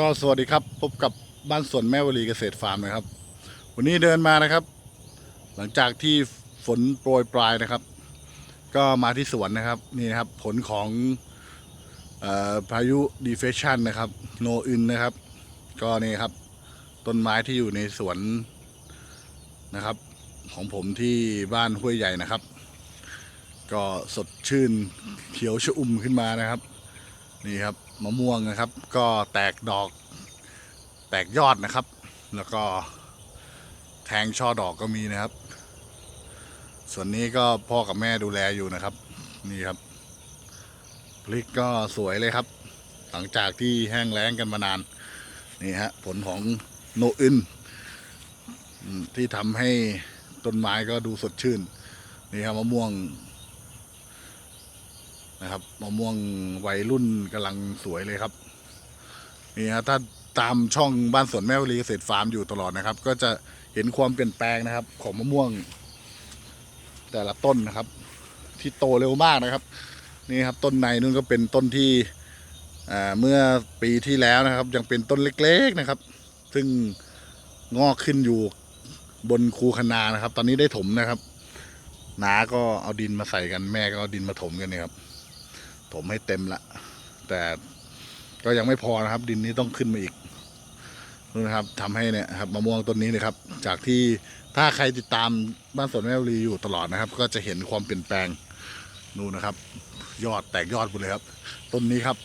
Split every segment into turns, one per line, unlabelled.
ก็สวัสดีครับพบกับบ้านสวนแม่วลีเกษตรฟาร์มนะครับ วันนี้เดินมานะครับ หลังจากที่ฝนโปรยปลายนะครับ ก็มาที่สวนนะครับนี่นะครับผลของออพายุดีเฟชันนะครับโนอึนนะครับ ก็นี่ครับต้นไม้ที่อยู่ในสวนนะครับ ของผมที่บ้านห้วยใหญ่นะครับ ก็สดชื่นเขียวชอุ่มขึ้นมานะครับ นี่ครับมะม่วงนะครับ ก็แตกดอกแตกยอดนะครับ แล้วก็แทงช่อดอกก็มีนะครับ ส่วนนี้ก็พ่อกับแม่ดูแลอยู่นะครับ นี่ครับพริกก็สวยเลยครับ หลังจากที่แห้งแล้งกันมานานนี่ฮะผลของโนอึนที่ทำให้ต้นไม้ก็ดูสดชื่น นี่ครับมะม่วง นะครับมะม่วงวัยรุ่นกำลังสวยเลยครับนี่ฮะถ้าตามช่องบ้านสวนแม่วลีเกษตรฟาร์มอยู่ตลอดนะครับ ก็จะเห็นความเปลี่ยนแปลงนะครับ ของมะม่วง แต่ละต้นนะครับ ที่โตเร็วมากนะครับ นี่ครับต้นในนู่นก็เป็นต้นที่เมื่อปีที่แล้วนะครับ ยังเป็นต้นเล็กๆนะครับ ซึ่งงอกขึ้นอยู่บนคูคนานะครับ ตอนนี้ได้ถมนะครับน้าก็เอาดินมาใส่กันแม่ก็เอาดินมาถมกันเนี่ยครับ ถมให้เต็มละ แต่ก็ยังไม่พอนะครับ ดินนี้ต้องขึ้นมาอีกนู่นะครับทำให้เนี่ยครับมะม่วงต้นนี้นะครับ จากที่ถ้าใครติดตามบ้านสวนแม่วลีอยู่ตลอดนะครับ ก็จะเห็นความเปลี่ยนแปลงนู่นนะครับ ยอดแตกยอดหมดเลยครับ ต้นนี้ครับ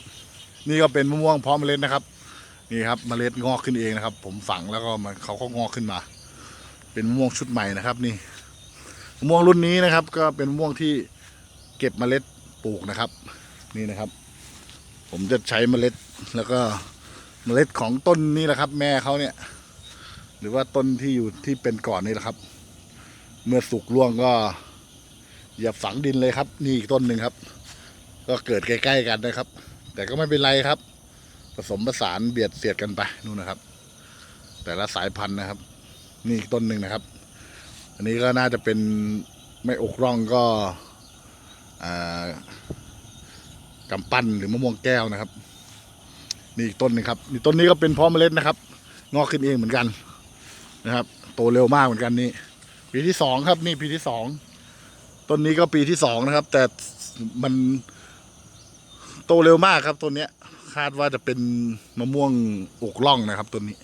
นี่ก็เป็นมะม่วงพร้อมเมล็ดนะครับ นี่ครับเมล็ดงอกขึ้นเองนะครับ ผมฝังแล้วก็มันเขาก็งอกขึ้นมา เป็นมะม่วงชุดใหม่นะครับ นี่มะม่วงรุ่นนี้นะครับ ก็เป็นมะม่วงที่เก็บเมล็ดปลูกนะครับ นี่นะครับ ผมจะใช้เมล็ดแล้วก็เมล็ดของต้นนี้แหละครับ แม่เขาเนี่ย หรือว่าต้นที่อยู่ที่เป็นก่อนนี่แหละครับ เมื่อสุกร่วงก็อย่าฝังดินเลยครับ นี่อีกต้นหนึ่งครับ ก็เกิดใกล้ๆกันนะครับ แต่ก็ไม่เป็นไรครับ ผสมผสานเบียดเสียดกันไปนู่นนะครับ แต่ละสายพันธุ์นะครับ นี่อีกต้นหนึ่งนะครับ อันนี้ก็น่าจะเป็นไม่อกร่องก็อ่า กำปั้นหรือมะม่วงแก้วนะครับ นี่อีกต้นนึงครับนี่ต้นนี้ก็เป็นเพาะเมล็ดนะครับ งอกขึ้นเองเหมือนกันนะครับ โตเร็วมากเหมือนกันนี่ปีที่สองครับ นี่ปีที่สองต้นนี้ก็ปีที่สองนะครับ แต่มันโตเร็วมากครับต้นเนี้ย คาดว่าจะเป็นมะม่วงอกล่องนะครับต้นนี้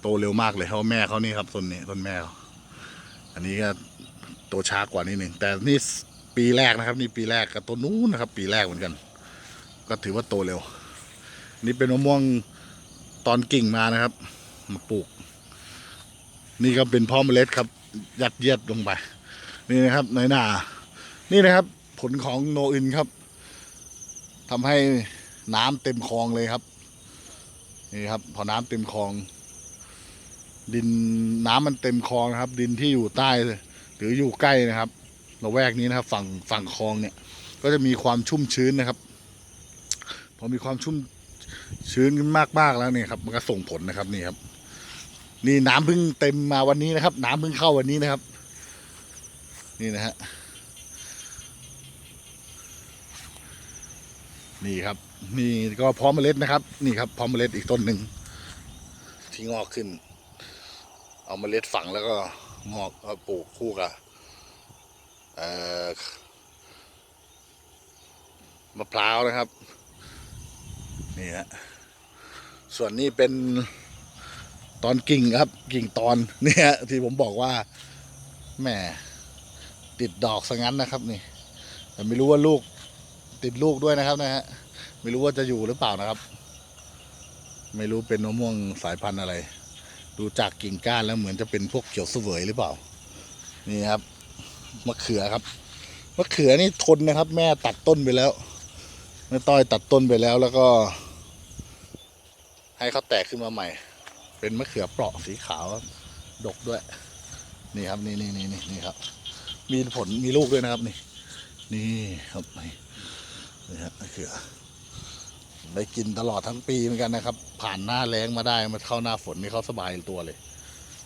โตเร็วมากเลยเพราะแม่เขานี่ครับต้นนี้ต้นแม่เขาอันนี้ก็โตช้ากว่านิดหนึ่งแต่นี่ปีแรกนะครับ นี่ปีแรกกับต้นนู้นนะครับ ปีแรกเหมือนกัน ก็ถือว่าโตเร็ว นี่เป็นมะม่วงตอนกิ่งมานะครับ มาปลูก นี่ก็เป็นพ่อเมล็ดครับ ยัดเยียดลงไป นี่นะครับในหน้านี่นะครับ ผลของโนอินครับทำให้น้ำเต็มคลองเลยครับ นี่ครับ พอน้ำเต็มคลอง ดินน้ำมันเต็มคลองนะครับ ดินที่อยู่ใต้ หรืออยู่ใกล้นะครับระแวกนี้นะครับ ฝั่งฝั่งคลองเนี่ย ก็จะมีความชุ่มชื้นนะครับ พอมีความชุ่มชื้นขึ้นมากๆแล้วเนี่ยครับ มันก็ส่งผลนะครับนี่ครับ นี่น้ำเพิ่งเต็มมาวันนี้นะครับ น้ำเพิ่งเข้าวันนี้นะครับ นี่นะฮะนี่ครับนี่ก็พร้อมเมล็ดนะครับ นี่ครับพร้อมเมล็ดอีกต้นหนึ่งที่งอกขึ้น เอาเมล็ดฝังแล้วก็งอกปลูกคู่กับมะพร้าวนะครับ นี่ฮะส่วนนี้เป็นตอนกิ่งครับ กิ่งตอนเนี่ยที่ผมบอกว่าแหมติดดอกซะงั้นนะครับ นี่ แต่ไม่รู้ว่าลูกติดลูกด้วยนะครับนะฮะไม่รู้ว่าจะอยู่หรือเปล่านะครับ ไม่รู้เป็นมะม่วงสายพันธุ์อะไร ดูจากกิ่งก้านแล้วเหมือนจะเป็นพวกเขียวเสวยหรือเปล่า นี่ครับมะเขือครับมะเขือนี่ทนนะครับ แม่ตัดต้นไปแล้วแม่ต้อยตัดต้นไปแล้วแล้วก็ ให้เขาแตกขึ้นมาใหม่ เป็นมะเขือเปราะสีขาวดกด้วย นี่ครับนี่นี่นี่นี่นี่ครับ มีผลมีลูกด้วยนะครับนี่ นี่ครับนี่นี่ครับมะเขือได้กินตลอดทั้งปีเหมือนกันนะครับ ผ่านหน้าแล้งมาได้มาเข้าหน้าฝนนี่เขาสบายตัวเลย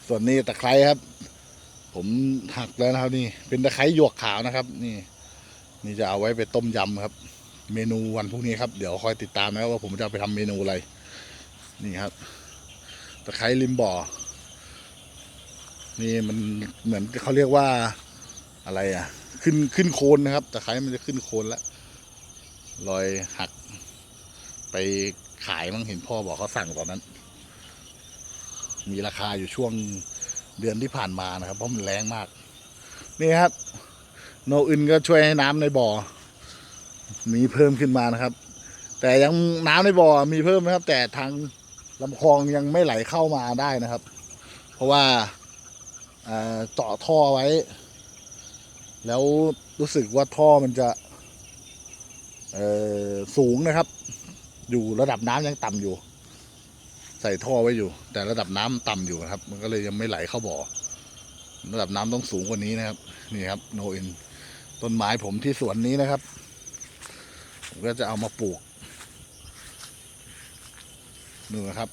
ส่วนนี้ตะไคร้ครับ ผมหักแล้วนะครับนี่ เป็นตะไคร้หยวกขาวนะครับ นี่ นี่จะเอาไว้ไปต้มยำครับ เมนูวันพรุ่งนี้ครับ เดี๋ยวคอยติดตามนะว่าผมจะไปทำเมนูอะไร นี่ครับตะไคร้ริมบ่อ นี่มันเหมือนเขาเรียกว่าอะไรอะ ขึ้นขึ้นโคนนะครับตะไคร้มันจะขึ้นโคนแล้วรอยหัก ไปขายมั้งเห็นพ่อบอกเขาสั่งตอนนั้น มีราคาอยู่ช่วงเดือนที่ผ่านมานะครับ เพราะมันแรงมาก นี่ครับ โนอื่นก็ช่วยให้น้ำในบ่อ มีเพิ่มขึ้นมานะครับ แต่ยังน้ำในบ่อมีเพิ่มนะครับ แต่ทาง ลำคลองยังไม่ไหลเข้ามาได้นะครับ เพราะว่าเจาะท่อไว้ แล้วรู้สึกว่าท่อมันจะสูงนะครับ อยู่ระดับน้ำยังต่ำอยู่ ใส่ท่อไว้อยู่ แต่ระดับน้ำต่ำอยู่นะครับ มันก็เลยยังไม่ไหลเข้าบ่อ ระดับน้ำต้องสูงกว่านี้นะครับ นี่ครับโนอ็นต้นไม้ผมที่สวนนี้นะครับ ผมก็จะเอามาปลูก นู่นะครับ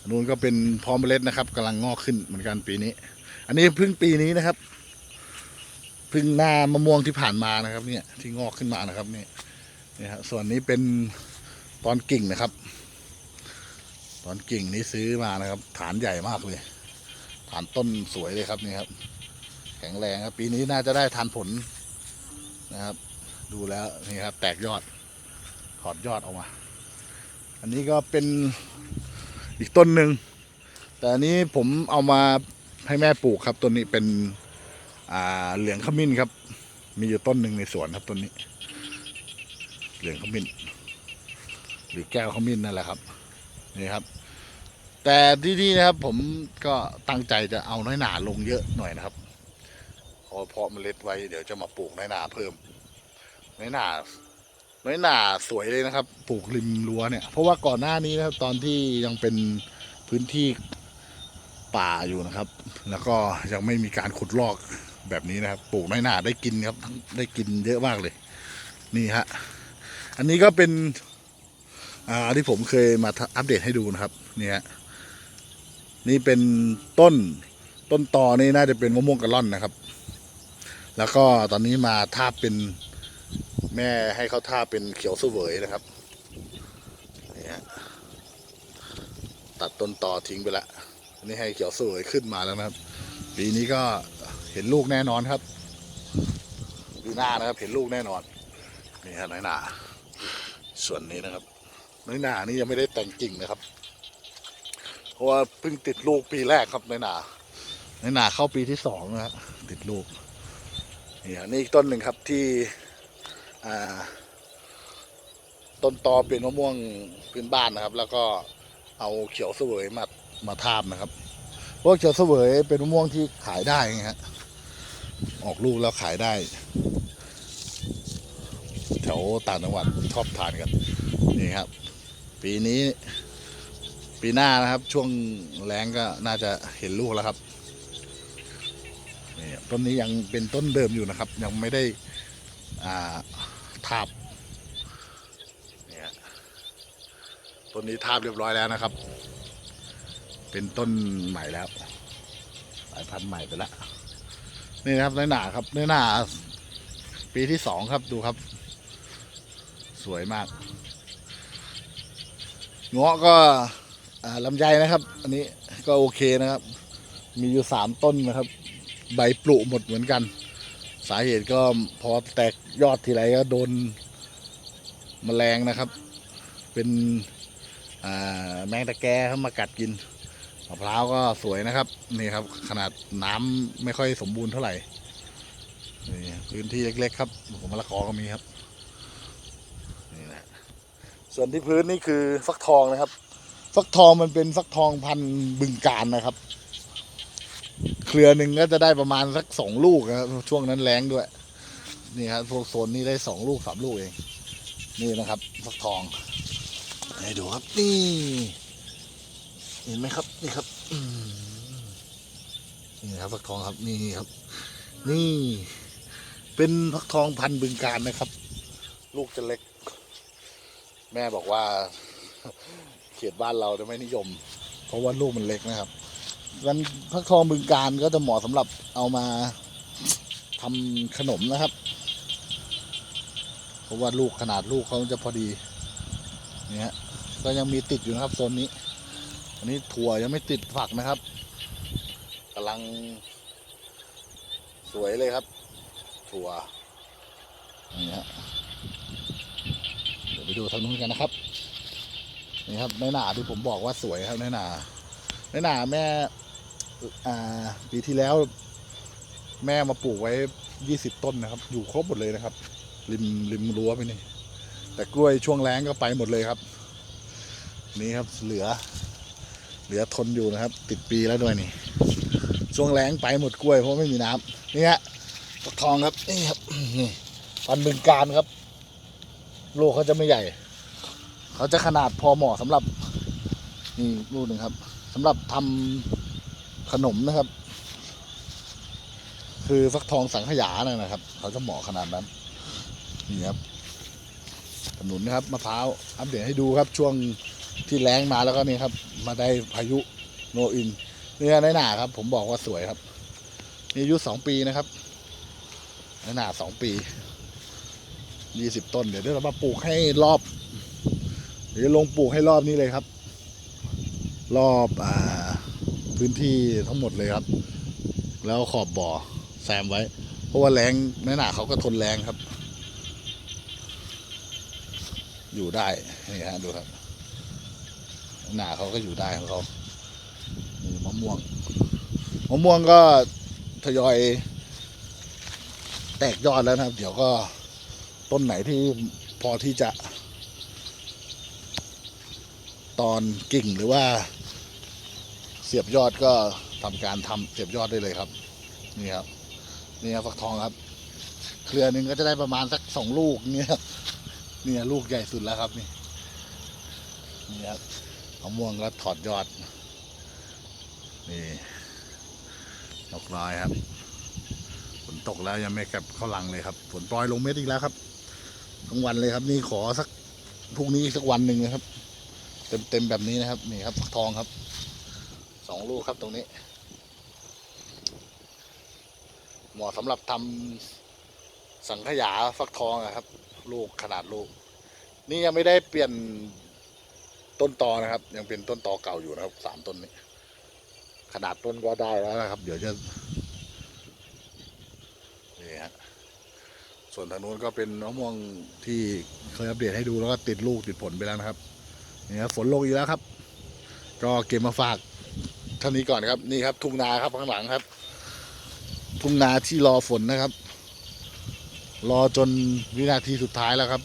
อันนู่นก็เป็นพร้อมเมล็ดนะครับกำลังงอกขึ้นเหมือนกันปีนี้ อันนี้เพิ่งปีนี้นะครับเพิ่งหน้ามะม่วงที่ผ่านมานะครับ เนี่ย ที่งอกขึ้นมานะครับนี่นี่ครับส่วนนี้เป็นตอนกิ่งนะครับ ตอนกิ่งนี้ซื้อมานะครับ ฐานใหญ่มากเลย ฐานต้นสวยเลยครับนี่ครับ แข็งแรงครับ ปีนี้น่าจะได้ทานผลนะครับ ดูแล้วนี่ครับ แตกยอดถอดยอดออกมา อันนี้ก็เป็น อีกต้นหนึ่งแต่อันนี้ผมเอามาให้แม่ปลูกครับต้นนี้เป็นอ่าเหลืองขมิ้นครับ มีอยู่ต้นหนึ่งในสวนครับต้นนี้ เหลืองขมิ้น หรือแก้วขมิ้นนั่นแหละครับนี่ครับ แต่ที่นี่นะครับผมก็ตั้งใจจะเอาน้อยหนาลงเยอะหน่อยนะครับพอเพาะเมล็ดไว้เดี๋ยวจะมาปลูกน้อยหนาเพิ่มน้อยหนา น้อยหนาสวยเลยนะครับ ปลูกริมรั้วเนี่ย เพราะว่าก่อนหน้านี้นะครับ ตอนที่ยังเป็นพื้นที่ป่าอยู่นะครับ แล้วก็ยังไม่มีการขุดลอกแบบนี้นะครับ ปลูกน้อยหนาได้กินครับ ได้กินเยอะมากเลย นี่ฮะ อันนี้ก็เป็น อ่าที่ผมเคยมาอัปเดตให้ดูนะครับ นี่ยนี่เป็นต้น ต้นตอนี่น่าจะเป็นมะม่วงกะล่อนนะครับ แล้วก็ตอนนี้มาทาบเป็น แม่ให้เขาท่าเป็นเขียวเสวยนะครับนี่ตัดต้นต่อทิ้งไปละนนี้ให้เขียวเสวยขึ้นมาแล้วนะครับ ปีนี้ก็เห็นลูกแน่นอนครับดูหน้านะครับ เห็นลูกแน่นอนนี่ฮะน้อยหนาส่วนนี้นะครับ น้อยหนานี่ยังไม่ได้แต่งกิ่งนะครับ เพราะว่าเพิ่งติดลูกปีแรกครับน้อยหนาน้อยหนาเข้าปีที่สองนะฮะติดลูกนี่ฮะนี่อีกต้นหนึ่งครับที่ ต้นตอเป็นมะม่วงพื้นบ้านนะครับ แล้วก็เอาเขียวเสวยมามาทาบนะครับเพราะว่าเขียวเสวยเป็นมะม่วงที่ขายได้ไงฮะออกลูกแล้วขายได้แถวต่างจังหวัดชอบทานกันนี่ครับ ปีนี้ ปีหน้านะครับ ช่วงแรงก็น่าจะเห็นลูกแล้วครับนี่ต้นนี้ยังเป็นต้นเดิมอยู่นะครับ ยังไม่ได้อ่า ทาบเนี่ฮะต้นนี้ทาบเรียบร้อยแล้วนะครับ เป็นต้นใหม่แล้วสายพันธุ์ใหม่ไปแล้วนี่นะครับน้อหนาครับน้อหนาปีที่สองครับดูครับ สวยมากเงาะก็ลำไยนะครับ อันนี้ก็โอเคนะครับ มีอยู่สามต้นนะครับ ใบปลุหมดเหมือนกัน สาเหตุก็พอแตกยอดทีไรก็โดนแมลงนะครับ เป็นแมงตะแกเข้ามากัดกินมะพร้าวก็สวยนะครับ นี่ครับ ขนาดน้ำไม่ค่อยสมบูรณ์เท่าไหร่นี่พื้นที่เล็ก ๆ ครับผมมะละกอก็มีครับนี่นะส่วนที่พื้นนี่คือฟักทองนะครับ ฟักทองมันเป็นฟักทองพันบึงการนะครับ เครือหนึ่งก็จะได้ประมาณสักสองลูกนะครับช่วงนั้นแรงด้วย นี่ครับพวกโซนนี้ได้สองลูกสามลูกเอง นี่นะครับฟักทองให้ดูครับนี่เห็นไหมครับนี่ครับนี่ครับฟักทองครับนี่ครับ นี่ เป็นฟักทองพันธุ์บึงการนะครับ ลูกจะเล็ก แม่บอกว่า เขตบ้านเราจะไม่นิยม เพราะว่าลูกมันเล็กนะครับ มันพักทองบึงการก็จะเหมาะสำหรับเอามาทำขนมนะครับ เพราะว่าลูกขนาดลูกเขาจะพอดีเนี่ยก็ยังมีติดอยู่นะครับโซนนี้ อันนี้ถั่วยังไม่ติดฝักนะครับกำลัง สวยเลยครับ ถั่วนี่ฮะเดี๋ยวไปดูทางนู้นกันนะครับนี่ครับในหนาที่ผมบอกว่าสวยครับในหนาในหนาแม่ ปีที่แล้ว แม่มาปลูกไว้ยี่สิบต้นนะครับ อยู่ครบหมดเลยนะครับ ริมริมรั้วไปนี่ แต่กล้วยช่วงแรงก็ไปหมดเลยครับ นี่ครับเหลือ เหลือทนอยู่นะครับ ติดปีแล้วด้วยนี่ ช่วงแรงไปหมดกล้วยเพราะไม่มีน้ำนี่ฮะฟักทองครับนี่ครับนี่พันบึงการครับลูกเขาจะไม่ใหญ่ เขาจะขนาดพอเหมาะสำหรับนี่ลูกหนึ่งครับสำหรับทำ ขนมนะครับ คือฟักทองสังขยานะนะครับ เขาจะเหมาะขนาดนั้น นี่ครับขนุนนะครับมะพร้าวอัปเดตให้ดูครับ ช่วงที่แรงมาแล้วก็นี่ครับ มาได้พายุโนอินเนี่ยในหนาครับ ผมบอกว่าสวยครับนี่อายุสองปีนะครับในหนาสองปียี่สิบต้นเดี๋ยวเรามาปลูกให้รอบ เดี๋ยวลงปลูกให้รอบนี้เลยครับ รอบอ่า พื้นที่ทั้งหมดเลยครับ แล้วขอบบ่อแซมไว้ เพราะว่าแรงในหนาเขาก็ทนแรงครับ อยู่ได้นี่ฮะดูครับ หนาเขาก็อยู่ได้ของเขานี่มะม่วงมะม่วงก็ทยอยแตกยอดแล้วนะครับ เดี๋ยวก็ต้นไหนที่พอที่จะ ตอนกิ่งหรือว่า สียบยอดก็ทำการทำเสียบยอดได้เลยครับ นี่ครับ นี่ครับฟักทองครับ เครือหนึ่งก็จะได้ประมาณสักสองลูกเนี่ยครับเนี่ยลูกใหญ่สุดแล้วครับนี่นี่ครับมะม่วงก็ถอดยอด นี่ดอกน้อยครับฝนตกแล้วยังไม่กลับเข้าลังเลยครับฝนปล่อยลงเม็ดอีกแล้วครับทั้งวันเลยครับ นี่ขอสักพรุ่งนี้สักวันหนึ่งนะครับ เต็มเต็มแบบนี้นะครับ นี่ครับฟักทองครับ สองลูกครับตรงนี้ เหมาะสำหรับทำสังขยาฟักทองอะครับ ลูกขนาดลูก นี่ยังไม่ได้เปลี่ยนต้นตอนะครับ ยังเป็นต้นตอเก่าอยู่นะครับสามต้นนี้ ขนาดต้นก็ได้แล้วนะครับ เดี๋ยวจะนี่ฮะส่วนทางนู้นก็เป็นมะม่วงที่เคยอัปเดตให้ดูแล้วก็ติดลูกติดผลไปแล้วนะครับนี่ครับฝนลงอีกแล้วครับ ก็เก็บมาฝาก ท่านี้ก่อนครับนี่ครับทุ่งนาครับข้างหลังครับ ทุ่งนาที่รอฝนนะครับ รอจนวินาทีสุดท้ายแล้วครับ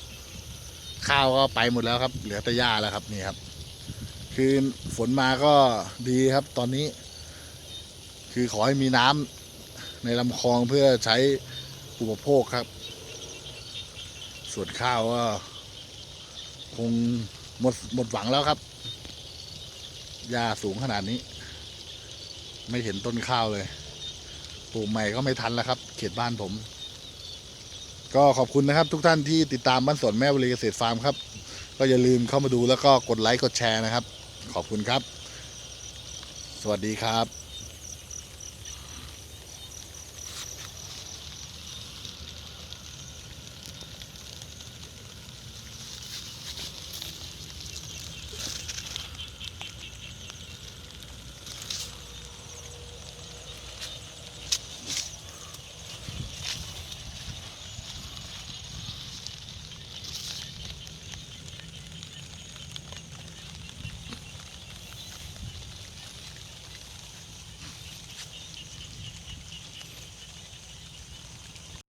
ข้าวก็ไปหมดแล้วครับ เหลือแต่หญ้าแล้วครับนี่ครับ คือฝนมาก็ดีครับ ตอนนี้ คือขอให้มีน้ำในลำคลองเพื่อใช้อุปโภคครับ ส่วนข้าวก็คงหมดหมดหวังแล้วครับหญ้าสูงขนาดนี้ ไม่เห็นต้นข้าวเลย ปลูกใหม่ก็ไม่ทันแล้วครับ เขตบ้านผม ก็ขอบคุณนะครับ ทุกท่านที่ติดตามบ้านสวนแม่บริเกษตรฟาร์มครับ ก็อย่าลืมเข้ามาดูแล้วก็กดไลค์กดแชร์นะครับ ขอบคุณครับ สวัสดีครับ